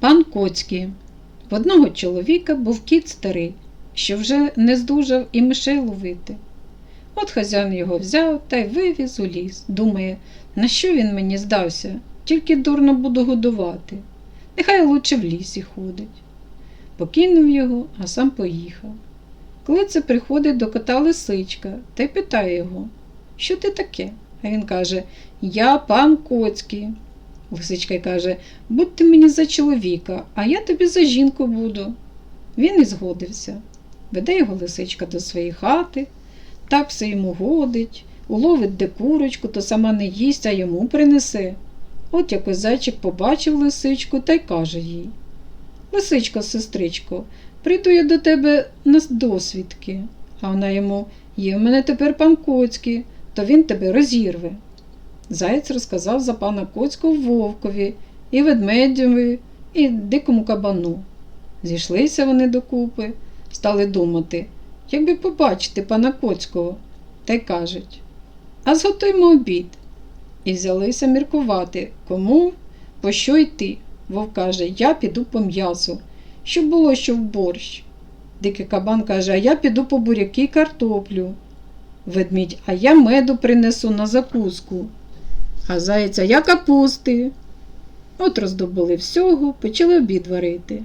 Пан Коцький. В одного чоловіка був кіт старий, що вже не здужав і мишей ловити. От хазяїн його взяв та й вивіз у ліс. Думає, на що він мені здався, тільки дурно буду годувати. Нехай лучше в лісі ходить. Покинув його, а сам поїхав. Коли це приходить до кота лисичка та й питає його, що ти таке? А він каже: Я пан Коцький. Лисичка й каже, будь ти мені за чоловіка, а я тобі за жінку буду. Він і згодився. Веде його лисичка до своєї хати, так все йому годить, уловить де курочку, то сама не їсть, а йому принесе. От якось зайчик побачив лисичку та й каже їй Лисичко, сестричко, прийду я до тебе на досвідки. А вона йому є в мене тепер пан Коцький, то він тебе розірве. Заєць розказав за пана Коцького вовкові, і ведмедєві, і дикому кабану. Зійшлися вони докупи, стали думати, як би побачити пана Коцького, та й кажуть А зготуймо обід. І взялися міркувати, кому по що йти. Вовк каже, я піду по м'ясу, щоб було що в борщ. Дикий кабан каже, а я піду по буряки й картоплю. Ведмідь, а я меду принесу на закуску. А зайця я капусти. От роздобули всього, почали обід варити.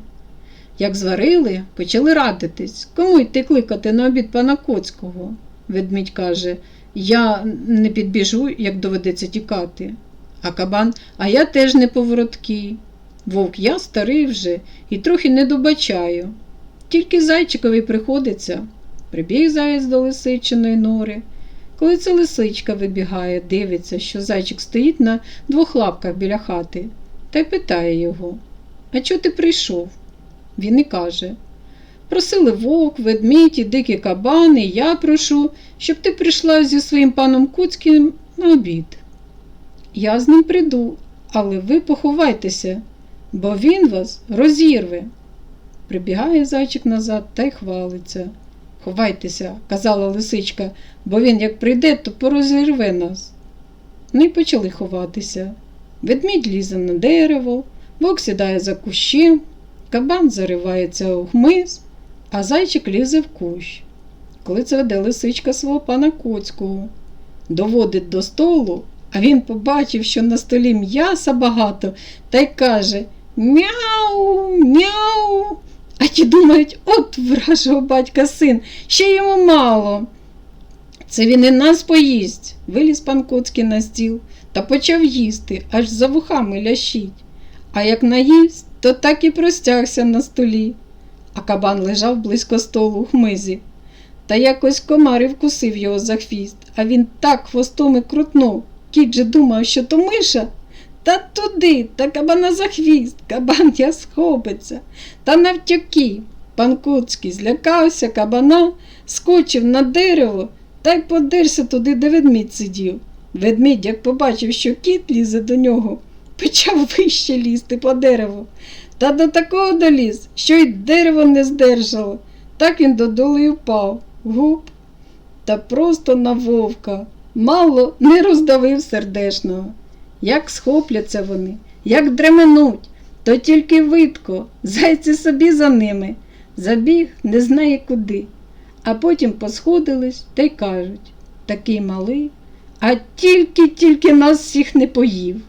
Як зварили, почали радитись, кому йти кликати на обід пана Коцького. Ведмідь каже, я не підбіжу, як доведеться тікати. А кабан, а я теж не повороткий. Вовк, я старий вже і трохи не добачаю. Тільки зайчикові приходиться. Прибіг заєць до лисичиної нори. Коли це лисичка вибігає, дивиться, що зайчик стоїть на двох лапках біля хати, та й питає його А чого ти прийшов? Він і каже Просили вовк, ведмідь і дикі кабани, я прошу, щоб ти прийшла зі своїм паном Куцьким на обід. Я з ним прийду, але ви поховайтеся, бо він вас розірве. Прибігає зайчик назад та й хвалиться. Ховайтеся, казала лисичка, бо він як прийде, то порозірве нас. Ну й почали ховатися. Ведмідь лізе на дерево, вовк сідає за кущем, кабан заривається у хмиз, а зайчик лізе в кущ. Коли це веде лисичка свого пана Коцького, доводить до столу, а він побачив, що на столі м'яса багато, та й каже Мяу, мяу. А ті думають, от вражого батька син, ще йому мало. Це він і нас поїсть. Виліз пан Коцький на стіл та почав їсти, аж за вухами лящить. А як наїсть, то так і простягся на столі. А кабан лежав близько столу у хмизі. Та якось комар і вкусив його за хвіст, а він так хвостом і крутнув. Кіт же думав, що то миша. Та туди, та кабана за хвіст, кабан я схопиться, та навтюки. Пан Куцький злякався кабана, скочив на дерево та й подерся туди, де ведмідь сидів. Ведмідь, як побачив, що кіт лізе до нього, почав вище лізти по дереву. Та до такого доліз, що й дерево не здержало. Так він додолу й упав. Гуп. Та просто на вовка. Мало не роздавив сердешного. Як схопляться вони, як дременуть, то тільки видко, зайці собі за ними. Забіг не знає куди. А потім посходились та й кажуть такий малий, а тільки-тільки нас всіх не поїв.